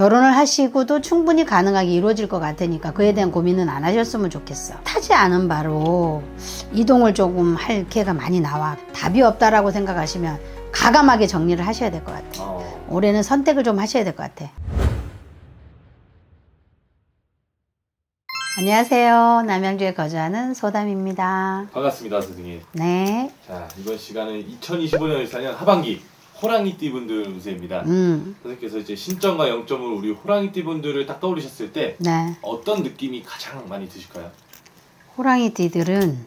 결혼을 하시고도 충분히 가능하게 이루어질 것 같으니까 그에 대한 고민은 안 하셨으면 좋겠어. 타지 않은 바로 이동을 조금 할 기회가 많이 나와. 답이 없다라고 생각하시면 가감하게 정리를 하셔야 될 것 같아. 어, 올해는 선택을 좀 하셔야 될 것 같아. 안녕하세요. 남양주에 거주하는 소담입니다. 반갑습니다, 선생님. 네. 자, 이번 시간은 2025년 14년 하반기 호랑이띠 분들 운세입니다. 음, 선생님께서 이제 신점과 영점을 우리 호랑이띠 분들을 딱 떠올리셨을 때 네. 어떤 느낌이 가장 많이 드실까요? 호랑이 띠들은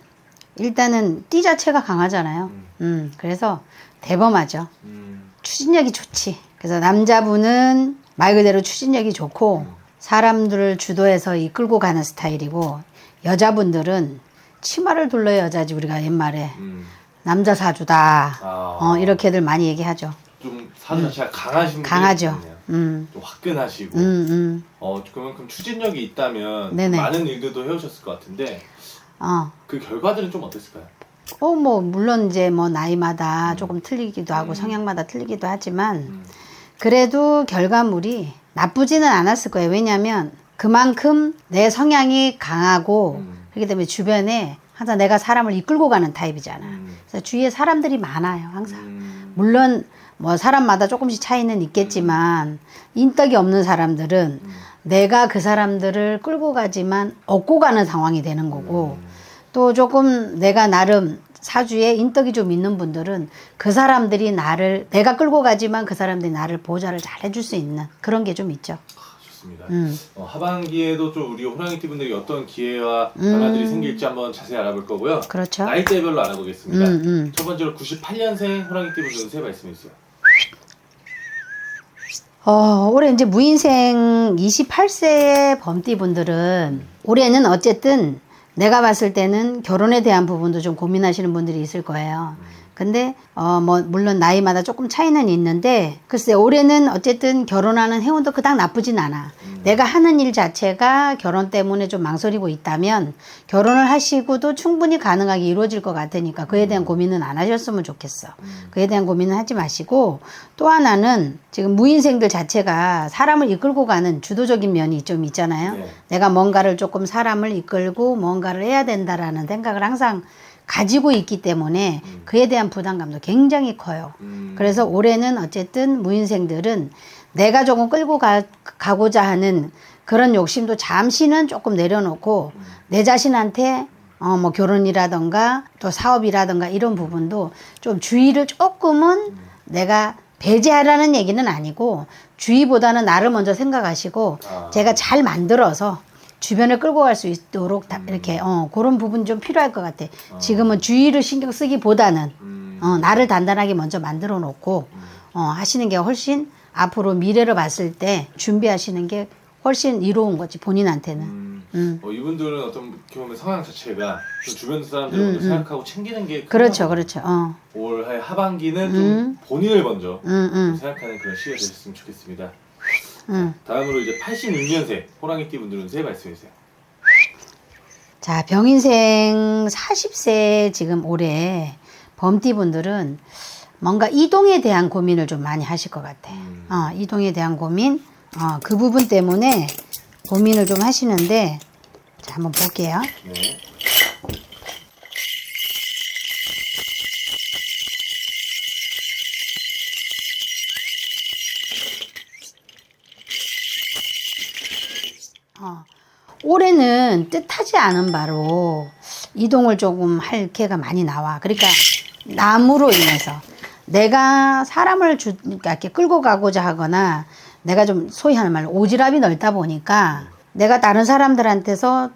일단은 띠 자체가 강하잖아요. 음. 음, 그래서 대범하죠. 음, 추진력이 좋지. 그래서 남자분은 말 그대로 추진력이 좋고 사람들을 주도해서 이끌고 가는 스타일이고 여자분들은 치마를 둘러야 여자지 우리가 옛말에 음, 남자 사주다. 아, 어, 이렇게들 많이 얘기하죠. 좀 사주 자체가 강하신 분들이 강하죠. 있네요. 음, 좀 화끈하시고 음, 음. 어, 그만큼 추진력이 있다면 네네. 많은 일들도 해오셨을 것 같은데 어. 그 결과들은 좀 어땠을까요? 어, 뭐, 물론 이제 뭐, 나이마다 조금 틀리기도 하고 음. 성향마다 틀리기도 하지만, 음, 그래도 결과물이 나쁘지는 않았을 거예요. 왜냐면 그만큼 내 성향이 강하고, 음. 그렇기 때문에 주변에 항상 내가 사람을 이끌고 가는 타입이잖아. 음. 그래서 주위에 사람들이 많아요, 항상. 음, 물론 뭐 사람마다 조금씩 차이는 있겠지만, 인덕이 없는 사람들은 음. 내가 그 사람들을 끌고 가지만 얻고 가는 상황이 되는 거고, 음. 또 조금 내가 나름 사주에 인덕이 좀 있는 분들은 그 사람들이 나를 내가 끌고 가지만 그 사람들이 나를 보좌를 잘 해줄 수 있는 그런 게 좀 있죠. 아, 좋습니다. 음. 어, 하반기에도 좀 우리 호랑이띠 분들이 어떤 기회와 변화들이 음. 생길지 한번 자세히 알아볼 거고요. 그렇죠. 나이대별로 알아보겠습니다. 음, 음. 첫 번째로 98년생 호랑이띠 분들은 세 말씀해 주세요. 어, 올해 이제 무인생 28세의 범띠 분들은 올해는 어쨌든 내가 봤을 때는 결혼에 대한 부분도 좀 고민하시는 분들이 있을 거예요. 근데 어 뭐 물론 나이마다 조금 차이는 있는데 글쎄 올해는 어쨌든 결혼하는 행운도 그닥 나쁘진 않아. 내가 하는 일 자체가 결혼 때문에 좀 망설이고 있다면 결혼을 하시고도 충분히 가능하게 이루어질 것 같으니까 그에 대한 고민은 안 하셨으면 좋겠어. 그에 대한 고민은 하지 마시고 또 하나는 지금 무인생들 자체가 사람을 이끌고 가는 주도적인 면이 좀 있잖아요. 네. 내가 뭔가를 조금 사람을 이끌고 뭔가를 해야 된다라는 생각을 항상 가지고 있기 때문에 그에 대한 부담감도 굉장히 커요. 음, 그래서 올해는 어쨌든 무인생들은 내가 조금 끌고 가, 가고자 하는 그런 욕심도 잠시는 조금 내려놓고 내 자신한테 어, 뭐 결혼이라던가 또 사업이라던가 이런 부분도 좀 주의를 조금은 내가 배제하라는 얘기는 아니고 주의보다는 나를 먼저 생각하시고 아. 제가 잘 만들어서 주변을 끌고 갈 수 있도록 다 이렇게 어, 그런 부분 좀 필요할 것 같아. 지금은 주의를 신경 쓰기보다는 음, 어, 나를 단단하게 먼저 만들어 놓고 어, 하시는 게 훨씬 앞으로 미래를 봤을 때 준비하시는 게 훨씬 이로운 거지 본인한테는. 음, 음. 어, 이분들은 어떻게 보면 성향 자체가 좀 주변 사람들을 먼저 생각하고 챙기는 게 그렇죠, 그렇죠. 어, 올해 하반기는 좀 본인을 먼저 음, 음, 생각하는 그런 시기가 되셨으면 좋겠습니다. 음. 다음으로 이제 86년생 호랑이띠 분들은 세 말씀해 주세요. 자, 병인생 40세 지금 올해 범띠 분들은 뭔가 이동에 대한 고민을 좀 많이 하실 것 같아. 음. 어, 이동에 대한 고민, 어, 그 부분 때문에 고민을 좀 하시는데, 자, 한번 볼게요. 네. 어, 올해는 뜻하지 않은 바로 이동을 조금 할 기회가 많이 나와. 그러니까 남으로 인해서 내가 사람을 주, 그러니까 이렇게 끌고 가고자 하거나 내가 좀 소위 하는 말로 오지랖이 넓다 보니까 내가 다른 사람들한테서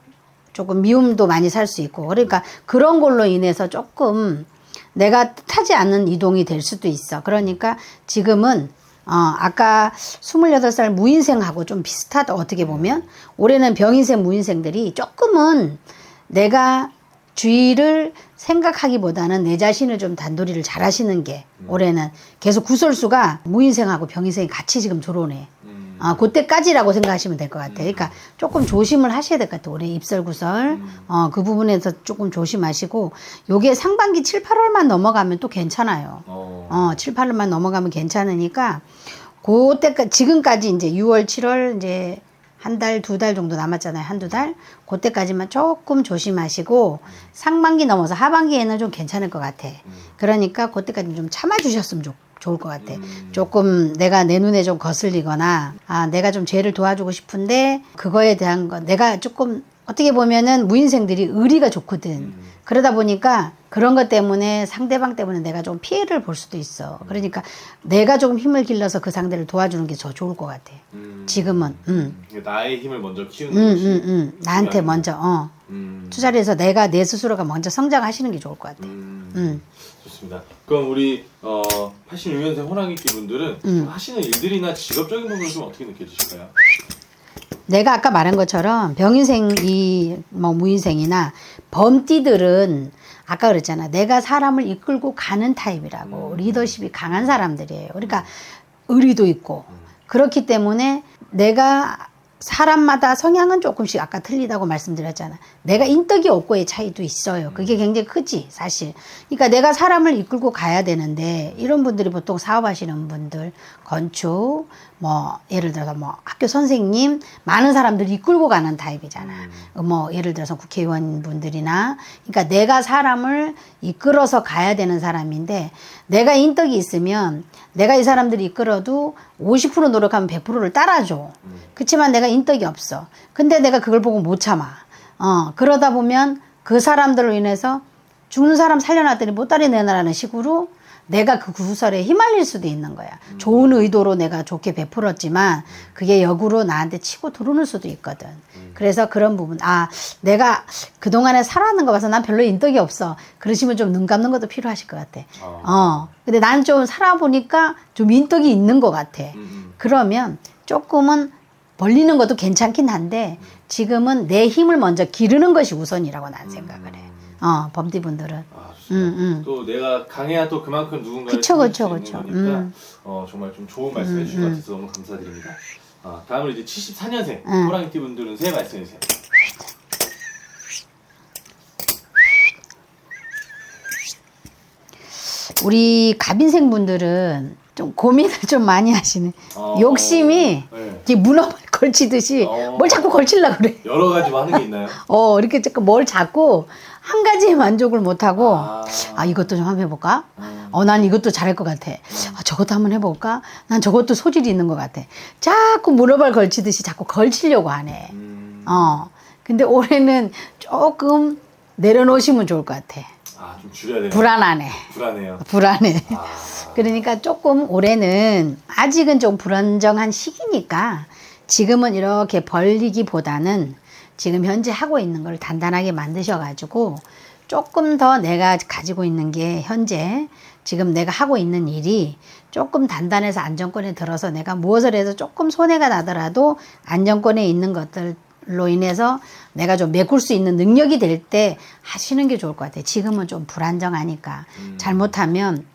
조금 미움도 많이 살 수 있고 그러니까 그런 걸로 인해서 조금 내가 타지 않는 이동이 될 수도 있어. 그러니까 지금은 어, 아까 28살 무인생하고 좀 비슷하다, 어떻게 보면. 올해는 병인생, 무인생들이 조금은 내가 주의를 생각하기보다는 내 자신을 좀 단도리를 잘 하시는 게 올해는 계속 구설수가 무인생하고 병인생이 같이 지금 들어오네. 음, 아, 그때까지라고 생각하시면 될 것 같아요. 그러니까 조금 조심을 하셔야 될 것 같아요. 올해 입설 구설. 어, 그 부분에서 조금 조심하시고, 요게 상반기 7, 8월만 넘어가면 또 괜찮아요. 어, 어, 7, 8월만 넘어가면 괜찮으니까, 그때까 지금까지 이제 6월, 7월 이제 한 달, 두 달 정도 남았잖아요. 한두 달. 그때까지만 조금 조심하시고 상반기 넘어서 하반기에는 좀 괜찮을 것 같아. 그러니까 그때까지 좀 참아주셨으면 좋, 좋을 것 같아. 음. 조금 내가 내 눈에 좀 거슬리거나 아 내가 좀 죄를 도와주고 싶은데 그거에 대한 거 내가 조금 어떻게 보면은 무인생들이 의리가 좋거든. 음. 그러다 보니까 그런 것 때문에 상대방 때문에 내가 좀 피해를 볼 수도 있어. 그러니까 내가 조금 힘을 길러서 그 상대를 도와주는 게 더 좋을 것 같아. 음. 지금은, 음. 나의 힘을 먼저 키우는 응, 것이 응, 응. 나한테. 먼저, 어. 음. 투자를 해서 내가 내 스스로가 먼저 성장하시는 게 좋을 것 같아. 음. 음. 좋습니다. 그럼 우리 어, 86년생 호랑이띠 분들은 음. 하시는 일들이나 직업적인 부분을 좀 어떻게 느껴지실까요? 내가 아까 말한 것처럼 병인생이 뭐 무인생이나 범띠들은 아까 그랬잖아. 내가 사람을 이끌고 가는 타입이라고. 음. 리더십이 강한 사람들이에요. 그러니까 의리도 있고. 그렇기 때문에 내가 사람마다 성향은 조금씩 아까 틀리다고 말씀드렸잖아. 내가 인덕이 없고의 차이도 있어요. 그게 굉장히 크지, 사실. 그러니까 내가 사람을 이끌고 가야 되는데, 이런 분들이 보통 사업하시는 분들, 건축, 뭐, 예를 들어서 뭐, 학교 선생님, 많은 사람들 이끌고 가는 타입이잖아. 뭐, 예를 들어서 국회의원 분들이나, 그러니까 내가 사람을 이끌어서 가야 되는 사람인데, 내가 인덕이 있으면, 내가 이 사람들이 이끌어도 50% 노력하면 100%를 따라줘. 그렇지만 내가 인덕이 없어. 근데 내가 그걸 보고 못 참아. 어, 그러다 보면 그 사람들로 인해서 죽는 사람 살려놨더니 못 다리 내놔라는 식으로 내가 그 구설에 휘말릴 수도 있는 거야. 좋은 의도로 내가 좋게 베풀었지만 그게 역으로 나한테 치고 들어오는 수도 있거든. 그래서 그런 부분, 아, 내가 그동안에 살아왔는 거 봐서 난 별로 인덕이 없어. 그러시면 좀 눈 감는 것도 필요하실 것 같아. 아. 어. 근데 난 좀 살아보니까 좀 인덕이 있는 것 같아. 음, 음. 그러면 조금은 벌리는 것도 괜찮긴 한데 지금은 내 힘을 먼저 기르는 것이 우선이라고 난 생각을 해. 어, 범띠분들은. 아, 좋습니다. 음, 음. 또 내가 강해야 또 그만큼 누군가를 그쵸, 그쵸, 수 그쵸. 있는 거니까 음. 어, 정말 좀 좋은 말씀 해주신 것 같아서 너무 감사드립니다. 아, 다음은 이제 74년생 음. 호랑이띠 분들은 새 말씀해 주세요. 우리 갑인생 분들은 좀 고민을 좀 많이 하시네. 어, 욕심이 네. 이게 문어 걸치듯이 어. 뭘 자꾸 걸치려고 그래. 여러 가지 뭐 하는 게 있나요? 어, 이렇게 자꾸 뭘 자꾸 한 가지에 만족을 못 하고 아. 아, 이것도 좀 한번 해볼까? 음. 어, 난 이것도 잘할 것 같아. 아, 저것도 한번 해볼까? 난 저것도 소질이 있는 것 같아. 자꾸 문어발 걸치듯이 자꾸 걸치려고 하네. 음. 어. 근데 올해는 조금 내려놓으시면 좋을 것 같아. 아, 좀 줄여야 되네요. 불안하네. 불안해요. 불안해. 아. 그러니까 조금 올해는 아직은 좀 불안정한 시기니까 지금은 이렇게 벌리기보다는 지금 현재 하고 있는 걸 단단하게 만드셔가지고 조금 더 내가 가지고 있는 게 현재 지금 내가 하고 있는 일이 조금 단단해서 안정권에 들어서 내가 무엇을 해서 조금 손해가 나더라도 안정권에 있는 것들로 인해서 내가 좀 메꿀 수 있는 능력이 될 때 하시는 게 좋을 것 같아요. 지금은 좀 불안정하니까 잘못하면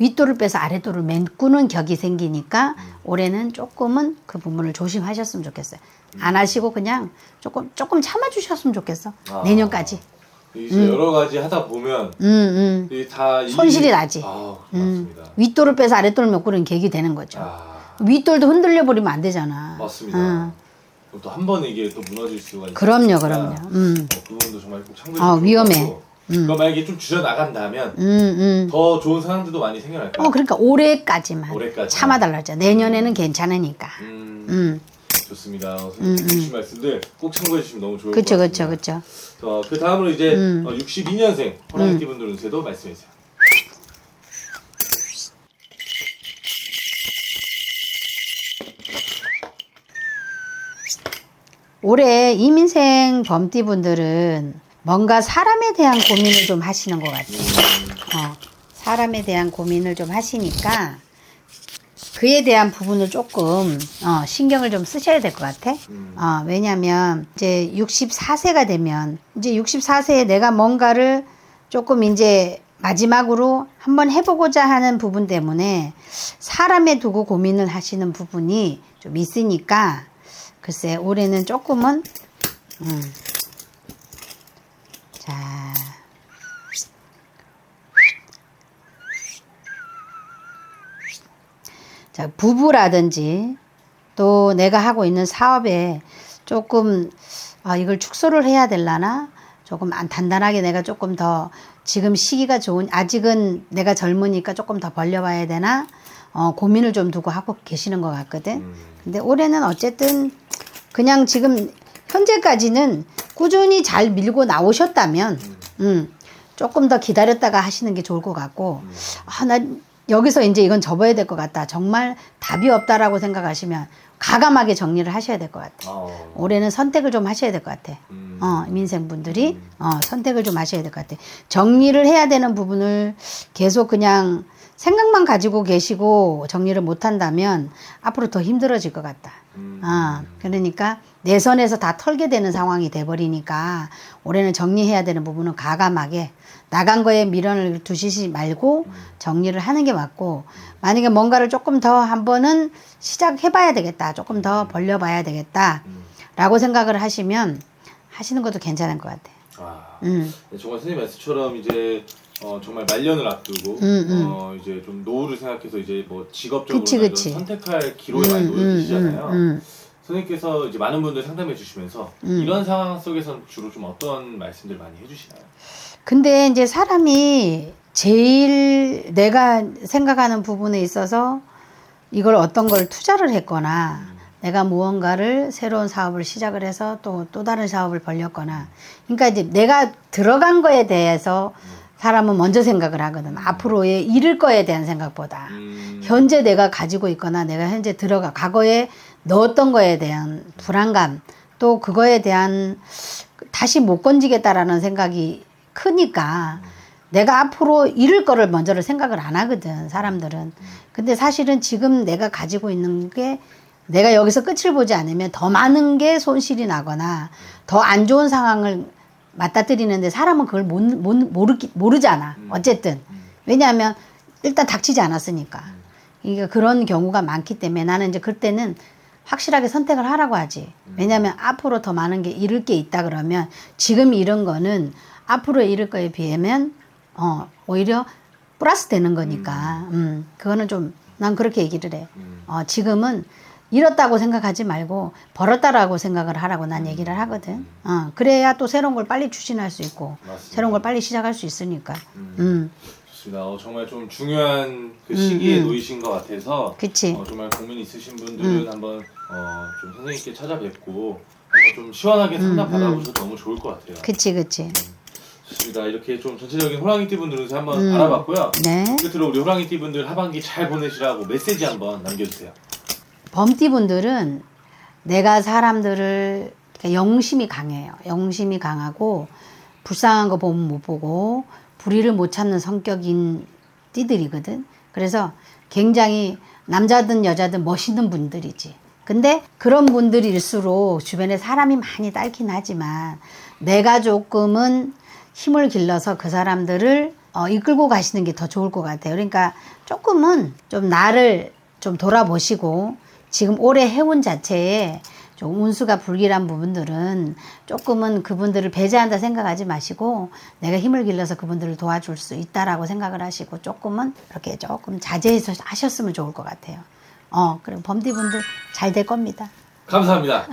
윗돌을 빼서 아랫돌을 메꾸는 격이 생기니까 올해는 조금은 그 부분을 조심하셨으면 좋겠어요. 안 하시고 그냥 조금 조금 참아주셨으면 좋겠어. 아. 내년까지. 이제 여러 가지 하다 보면 음, 음. 다 손실이 나지. 아, 음. 맞습니다. 윗돌을 빼서 아랫돌을 메꾸는 격이 되는 거죠. 아, 윗돌도 흔들려 버리면 안 되잖아. 맞습니다. 응. 또한 번에 이게 또 무너질 수가 있으니까 그럼요, 그럼요. 음. 어, 그 부분도 정말 꼭 참고해 어, 위험해. 그럼 만약에 좀 줄여 나간다면 음, 음. 더 좋은 상황들도 많이 생겨날까요? 어, 그러니까 올해까지만 올해까지만. 참아달라죠. 내년에는 괜찮으니까. 음, 음, 좋습니다. 선생님 주신 말씀들 꼭 참고해 주시면 너무 좋을 그쵸, 것 그쵸, 같습니다. 그쵸. 어, 그 다음으로 이제 음. 어, 62년생 호랑이띠 분들 운세도 말씀해 주세요. 올해 이민생 범띠 분들은 뭔가 사람에 대한 고민을 좀 하시는 것 같아요. 어, 사람에 대한 고민을 좀 하시니까 그에 대한 부분을 조금 어, 신경을 좀 쓰셔야 될 것 같아. 음. 어, 왜냐하면 이제 64세가 되면 이제 64세에 내가 뭔가를 조금 이제 마지막으로 한번 해보고자 하는 부분 때문에 사람에 두고 고민을 하시는 부분이 좀 있으니까 글쎄 올해는 조금은 음. 자 자, 자, 부부라든지 또 내가 하고 있는 사업에 조금 아, 이걸 축소를 해야 될라나 조금 안 단단하게 내가 조금 더 지금 시기가 좋은 아직은 내가 젊으니까 조금 더 벌려봐야 되나 어, 고민을 좀 두고 하고 계시는 것 같거든. 음. 근데 올해는 어쨌든 그냥 지금 현재까지는 꾸준히 잘 밀고 나오셨다면 음, 조금 더 기다렸다가 하시는 게 좋을 것 같고 아, 나 여기서 이제 이건 접어야 될 것 같다. 정말 답이 없다라고 생각하시면 가감하게 정리를 하셔야 될 것 같아. 어. 올해는 선택을 좀 하셔야 될 것 같아. 음. 어, 민생분들이 어, 선택을 좀 하셔야 될 것 같아. 정리를 해야 되는 부분을 계속 그냥 생각만 가지고 계시고 정리를 못 한다면 앞으로 더 힘들어질 것 같다. 음. 아, 그러니까 내 손에서 다 털게 되는 상황이 돼버리니까 올해는 정리해야 되는 부분은 가감하게 나간 거에 미련을 두시지 말고 정리를 하는 게 맞고 만약에 뭔가를 조금 더 한 번은 시작해봐야 되겠다. 조금 더 벌려봐야 되겠다. 음. 라고 생각을 하시면 하시는 것도 괜찮을 것 같아요. 아. 음, 네, 정말 선생님 말씀처럼 이제 어, 정말 말년을 앞두고 음, 음. 어, 이제 좀 노후를 생각해서 이제 뭐 직업적으로 그치, 그치. 선택할 기로에 많이 음, 놓여지시잖아요. 음. 선생님께서 이제 많은 분들 상담해 주시면서 음. 이런 상황 속에서는 주로 좀 어떤 말씀들 많이 해주시나요? 근데 이제 사람이 제일 내가 생각하는 부분에 있어서 이걸 어떤 걸 투자를 했거나 내가 무언가를 새로운 사업을 시작을 해서 또, 또 다른 사업을 벌렸거나 그러니까 이제 내가 들어간 거에 대해서 사람은 먼저 생각을 하거든. 앞으로의 잃을 거에 대한 생각보다. 음, 현재 내가 가지고 있거나 내가 현재 들어가 과거에 넣었던 거에 대한 불안감 또 그거에 대한 다시 못 건지겠다라는 생각이 크니까 내가 앞으로 잃을 거를 먼저를 생각을 안 하거든 사람들은. 근데 사실은 지금 내가 가지고 있는 게 내가 여기서 끝을 보지 않으면 더 많은 게 손실이 나거나 더 안 좋은 상황을 맞닥뜨리는데 사람은 그걸 못, 못, 모르, 모르잖아. 어쨌든. 왜냐하면 일단 닥치지 않았으니까. 이게 그런 경우가 많기 때문에 나는 이제 그때는 확실하게 선택을 하라고 하지. 왜냐하면 앞으로 더 많은 게 잃을 게 있다 그러면 지금 잃은 거는 앞으로 잃을 거에 비하면 어 오히려 플러스 되는 거니까. 음, 그거는 좀 난 그렇게 얘기를 해. 음. 어 지금은 잃었다고 생각하지 말고 벌었다라고 생각을 하라고 난 얘기를 하거든. 어 그래야 또 새로운 걸 빨리 추진할 수 있고 맞습니다. 새로운 걸 빨리 시작할 수 있으니까. 음, 좋습니다. 어, 정말 좀 중요한 그 시기에 음. 놓이신 것 같아서 그치. 어, 정말 고민 있으신 분들은 한번 어, 좀 선생님께 찾아뵙고 한번 좀 시원하게 상담 음, 받아보셔도 너무 좋을 것 같아요. 그치 그치. 좋습니다. 이렇게 좀 전체적인 호랑이띠 분들 운세 한번 음. 알아봤고요. 네. 끝으로 우리 호랑이띠 분들 하반기 잘 보내시라고 메시지 한번 남겨주세요. 범띠 분들은 내가 사람들을 그러니까 영심이 강해요. 영심이 강하고 불쌍한 거 보면 못 보고 불의를 못 찾는 성격인 띠들이거든. 그래서 굉장히 남자든 여자든 멋있는 분들이지. 근데 그런 분들일수록 주변에 사람이 많이 딸긴 하지만 내가 조금은 힘을 길러서 그 사람들을 어, 이끌고 가시는 게 더 좋을 것 같아요. 그러니까 조금은 좀 나를 좀 돌아보시고 지금 올해 해운 자체에 좀 운수가 불길한 부분들은 조금은 그분들을 배제한다 생각하지 마시고 내가 힘을 길러서 그분들을 도와줄 수 있다라고 생각을 하시고 조금은 이렇게 조금 자제해서 하셨으면 좋을 것 같아요. 어, 그럼 범디분들 잘 될 겁니다. 감사합니다.